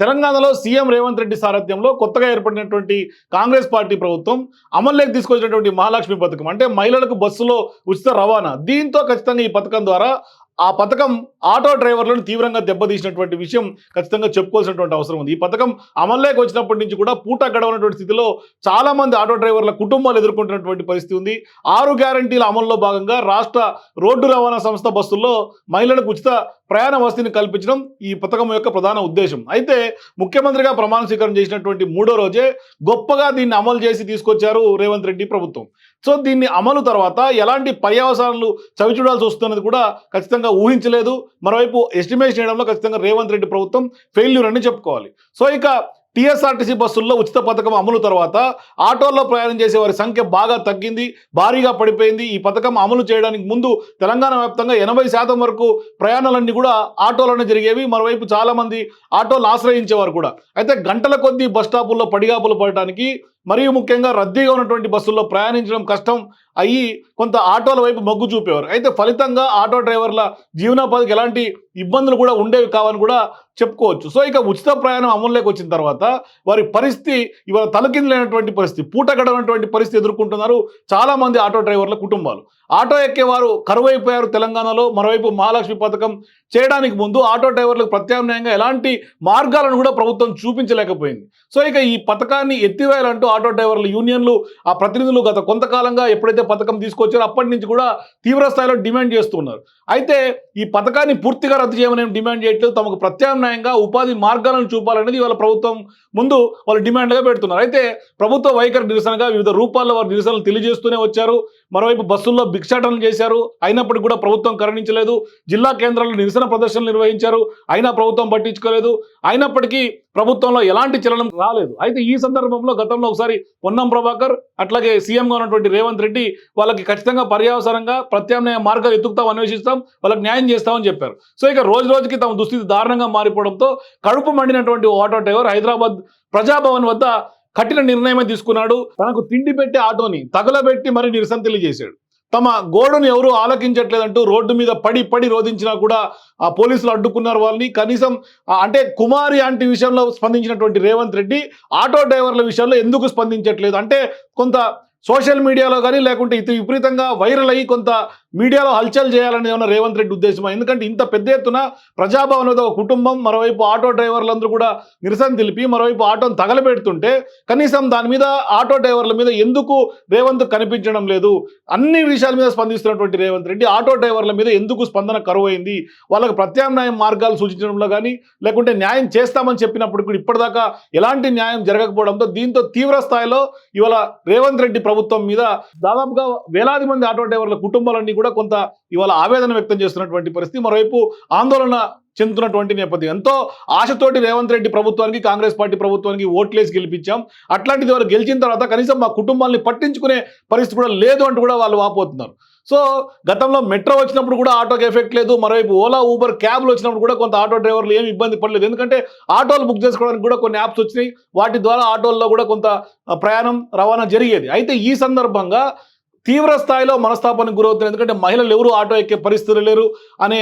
తెలంగాణలో సీఎం రేవంత్ రెడ్డి సారథ్యంలో కొత్తగా ఏర్పడినటువంటి కాంగ్రెస్ పార్టీ ప్రభుత్వం అమల్లోకి తీసుకొచ్చినటువంటి మహాలక్ష్మి పథకం అంటే మహిళలకు బస్సులో ఉచిత రవాణా దీంతో ఖచ్చితంగా ఈ పథకం ద్వారా ఆ పథకం ఆటో డ్రైవర్లను తీవ్రంగా దెబ్బతీసినటువంటి విషయం ఖచ్చితంగా చెప్పుకోవాల్సినటువంటి అవసరం ఉంది. ఈ పథకం అమల్లోకి వచ్చినప్పటి నుంచి కూడా పూట గడవనటువంటి స్థితిలో చాలామంది ఆటో డ్రైవర్ల కుటుంబాలు ఎదుర్కొంటున్నటువంటి పరిస్థితి ఉంది. ఆరు గ్యారంటీల అమల్లో భాగంగా రాష్ట్ర రోడ్డు రవాణా సంస్థ బస్సుల్లో మహిళలకు ఉచిత ప్రయాణ వసతిని కల్పించడం ఈ పథకం యొక్క ప్రధాన ఉద్దేశం. అయితే ముఖ్యమంత్రిగా ప్రమాణ స్వీకారం చేసినటువంటి మూడో రోజే గొప్పగా దీన్ని అమలు చేసి తీసుకొచ్చారు రేవంత్ రెడ్డి ప్రభుత్వం. సో దీన్ని అమలు తర్వాత ఎలాంటి పర్యవసానాలు చవిచూడాల్సి వస్తున్నది కూడా ఖచ్చితంగా ఊహించలేదు. మరోవైపు ఎస్టిమేషన్ చేయడంలో ఖచ్చితంగా రేవంత్ రెడ్డి ప్రభుత్వం ఫెయిల్యూర్ అని చెప్పుకోవాలి. సో ఇక టీఎస్ఆర్టీసీ బస్సుల్లో ఉచిత పథకం అమలు తర్వాత ఆటోల్లో ప్రయాణం చేసే వారి సంఖ్య బాగా తగ్గింది భారీగా పడిపోయింది. ఈ పథకం అమలు చేయడానికి ముందు తెలంగాణ వ్యాప్తంగా ఎనభై శాతం వరకు ప్రయాణాలన్నీ కూడా ఆటోలోనే జరిగేవి. మరోవైపు చాలామంది ఆటోలు ఆశ్రయించేవారు కూడా. అయితే గంటల కొద్దీ బస్ స్టాపుల్లో పడిగాపులు పడటానికి మరియు ముఖ్యంగా రద్దీగా ఉన్నటువంటి బస్సుల్లో ప్రయాణించడం కష్టం అయ్యి కొంత ఆటోల వైపు మొగ్గు చూపేవారు. అయితే ఫలితంగా ఆటో డ్రైవర్ల జీవనోపాధికి ఎలాంటి ఇబ్బందులు కూడా ఉండేవి కావని కూడా చెప్పుకోవచ్చు. సో ఇక ఉచిత ప్రయాణం అమల్లోకి వచ్చిన తర్వాత వారి పరిస్థితి ఇవాళ తలకిందులైనటువంటి పరిస్థితి పూట గడవనటువంటి పరిస్థితి ఎదుర్కొంటున్నారు చాలా మంది ఆటో డ్రైవర్ల కుటుంబాలు. ఆటో ఎక్కేవారు కరువైపోయారు తెలంగాణలో మరోవైపు మహాలక్ష్మి పథకం చేయడానికి ముందు ఆటో డ్రైవర్లకు ప్రత్యామ్నాయంగా ఎలాంటి మార్గాలను కూడా ప్రభుత్వం చూపించలేకపోయింది. సో ఇక ఈ పథకాన్ని ఎత్తివేయాలంటూ ఆటో డ్రైవర్ల యూనియన్లు ఆ ప్రతినిధులు గత కొంతకాలంగా ఎప్పుడైతే పథకం తీసుకొచ్చారో అప్పటి నుంచి కూడా తీవ్ర స్థాయిలో డిమాండ్ చేస్తున్నారు. అయితే ఈ పథకాన్ని పూర్తిగా రద్దు చేయమని డిమాండ్ చేయట్లేదు. తమకు ప్రత్యామ్నాయంగా ఉపాధి మార్గాలను చూపాలనేది వాళ్ళ ప్రభుత్వం ముందు వాళ్ళు డిమాండ్గా పెడుతున్నారు. అయితే ప్రభుత్వ వైఖరి నిరసనగా వివిధ రూపాల్లో వారు నిరసనలు తెలియజేస్తూనే వచ్చారు. మరోవైపు బస్సుల్లో భిక్షాటనలు చేశారు. అయినప్పటికీ కూడా ప్రభుత్వం కరుణించలేదు. జిల్లా కేంద్రాల్లో నిరసన ప్రదర్శనలు నిర్వహించారు. అయినా ప్రభుత్వం పట్టించుకోలేదు. అయినప్పటికీ ప్రభుత్వంలో ఎలాంటి చలనం రాలేదు. అయితే ఈ సందర్భంలో గతంలో ఒకసారి పొన్నం ప్రభాకర్ అట్లాగే సీఎంగా ఉన్నటువంటి రేవంత్ రెడ్డి వాళ్ళకి ఖచ్చితంగా పర్యావసరంగా ప్రత్యామ్నాయ మార్గాలు ఎత్తుకుతాం అన్వేషిస్తాం వాళ్ళకి న్యాయం చేస్తామని చెప్పారు. సో ఇక రోజు రోజుకి తమ దుస్థితి దారుణంగా మారిపోవడంతో కడుపు మండినటువంటి ఓ ఆటో డ్రైవర్ హైదరాబాద్ ప్రజాభవన్ వద్ద కఠిన నిర్ణయమే తీసుకున్నాడు. తనకు తిండి పెట్టే ఆటోని తగలబెట్టి మరి నిరసన తెలియజేశాడు తమ గోడును ఎవరు ఆలకించట్లేదంటూ రోడ్డు మీద పడి పడి రోధించినా కూడా ఆ పోలీసులు అడ్డుకున్నారు వాళ్ళని. కనీసం అంటే కుమారి అంటి విషయంలో స్పందించినటువంటి రేవంత్ రెడ్డి ఆటో డ్రైవర్ల విషయంలో ఎందుకు స్పందించట్లేదు? అంటే కొంత సోషల్ మీడియాలో కానీ లేకుంటే ఇది విపరీతంగా వైరల్ అయ్యి కొంత మీడియాలో హల్చల్ చేయాలని ఉన్న రేవంత్ రెడ్డి ఉద్దేశమా? ఎందుకంటే ఇంత పెద్ద ఎత్తున ప్రజాభవన్ ఒక కుటుంబం మరోవైపు ఆటో డ్రైవర్లందరూ కూడా నిరసన తెలిపి మరోవైపు ఆటోను తగలబెడుతుంటే కనీసం దాని మీద ఆటో డ్రైవర్ల మీద ఎందుకు రేవంత్ కనిపించడం లేదు? అన్ని విషయాల మీద స్పందిస్తున్నటువంటి రేవంత్ రెడ్డి ఆటో డ్రైవర్ల మీద ఎందుకు స్పందన కరువైంది? వాళ్ళకి ప్రత్యామ్నాయ మార్గాలు సూచించడంలో కానీ లేకుంటే న్యాయం చేస్తామని చెప్పినప్పుడు కూడా ఇప్పటిదాకా ఎలాంటి న్యాయం జరగకపోవడంతో దీంతో తీవ్ర స్థాయిలో ఇవాళ రేవంత్ రెడ్డి ప్రభుత్వం మీద దాదాపుగా వేలాది మంది ఆటో డ్రైవర్ల కుటుంబాలన్నీ కూడా కొంత ఇవాళ ఆవేదన వ్యక్తం చేస్తున్నటువంటి పరిస్థితి. మరోవైపు ఆందోళన చెందుతున్నటువంటి నేపథ్యం. ఎంతో ఆశతోటి రేవంత్ రెడ్డి ప్రభుత్వానికి కాంగ్రెస్ పార్టీ ప్రభుత్వానికి ఓట్లేసి గెలిపించాం. అట్లాంటిది వాళ్ళు గెలిచిన తర్వాత కనీసం మా కుటుంబాన్ని పట్టించుకునే పరిస్థితి కూడా లేదు అంటూ కూడా వాళ్ళు వాపోతున్నారు. సో గతంలో మెట్రో వచ్చినప్పుడు కూడా ఆటోకి ఎఫెక్ట్ లేదు. మరోవైపు ఓలా ఊబర్ క్యాబ్లు వచ్చినప్పుడు కూడా కొంత ఆటో డ్రైవర్లు ఏమి ఇబ్బంది పడలేదు. ఎందుకంటే ఆటోలు బుక్ చేసుకోవడానికి కూడా కొన్ని యాప్స్ వచ్చినాయి. వాటి ద్వారా ఆటోల్లో కూడా కొంత ప్రయాణం రవాణా జరిగేది. అయితే ఈ సందర్భంగా తీవ్ర స్థాయిలో మనస్తాపానికి గురవుతున్నారు. ఎందుకంటే మహిళలు ఎవరు ఆటో ఎక్కే పరిస్థితులు లేరు అనే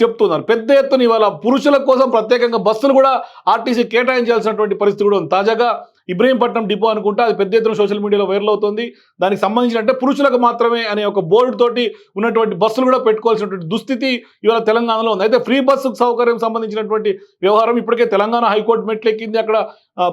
చెప్తున్నారు. పెద్ద ఎత్తున ఇవాళ పురుషుల కోసం ప్రత్యేకంగా బస్సులు కూడా ఆర్టీసీ కేటాయించాల్సినటువంటి పరిస్థితి కూడా ఉంది. తాజాగా ఇబ్రహీంపట్నం డిపో అనుకుంటా అది పెద్ద ఎత్తున సోషల్ మీడియాలో వైరల్ అవుతుంది. దానికి సంబంధించిన అంటే పురుషులకు మాత్రమే అనే ఒక బోర్డు తోటి ఉన్నటువంటి బస్సులు కూడా పెట్టుకోవాల్సినటువంటి దుస్థితి ఇవాళ తెలంగాణలో ఉంది. అయితే ఫ్రీ బస్సు సౌకర్యం సంబంధించినటువంటి వ్యవహారం ఇప్పటికే తెలంగాణ హైకోర్టు మెట్లెక్కింది. అక్కడ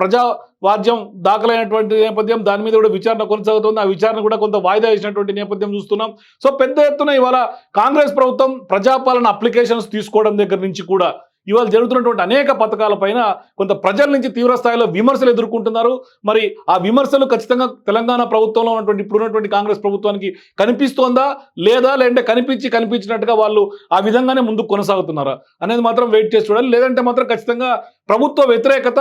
ప్రజా వాద్యం దాఖలైనటువంటి నేపథ్యం దాని మీద కూడా విచారణ కొనసాగుతుంది. ఆ విచారణ కూడా కొంత వాయిదా వేసినటువంటి నేపథ్యం చూస్తున్నాం. సో పెద్ద ఎత్తున ఇవాళ కాంగ్రెస్ ప్రభుత్వం ప్రజాపాలన అప్లికేషన్స్ తీసుకోవడం దగ్గర నుంచి కూడా ఇవాళ జరుగుతున్నటువంటి అనేక పథకాలపైన కొంత ప్రజల నుంచి తీవ్ర స్థాయిలో విమర్శలు ఎదుర్కొంటున్నారు. మరి ఆ విమర్శలు ఖచ్చితంగా తెలంగాణ ప్రభుత్వంలో ఉన్నటువంటి ఇప్పుడున్నటువంటి కాంగ్రెస్ ప్రభుత్వానికి కనిపిస్తోందా? లేదా లేదంటే కనిపించి కనిపించినట్టుగా వాళ్ళు ఆ విధంగానే ముందుకు కొనసాగుతున్నారా? అనేది మాత్రం వెయిట్ చేసి చూడాలి. లేదంటే మాత్రం ఖచ్చితంగా ప్రభుత్వ వ్యతిరేకత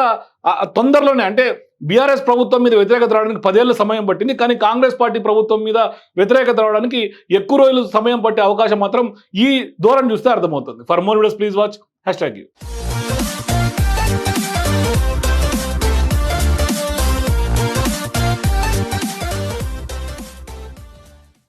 తొందరలోనే అంటే బీఆర్ఎస్ ప్రభుత్వం మీద వ్యతిరేకత రావడానికి పదేళ్ళ సమయం పట్టింది. కానీ కాంగ్రెస్ పార్టీ ప్రభుత్వం మీద వ్యతిరేకత రావడానికి ఎక్కువ రోజులు సమయం పట్టే అవకాశం మాత్రం ఈ దూరం చూస్తే అర్థమవుతుంది. For more videos please watch. Hash tag you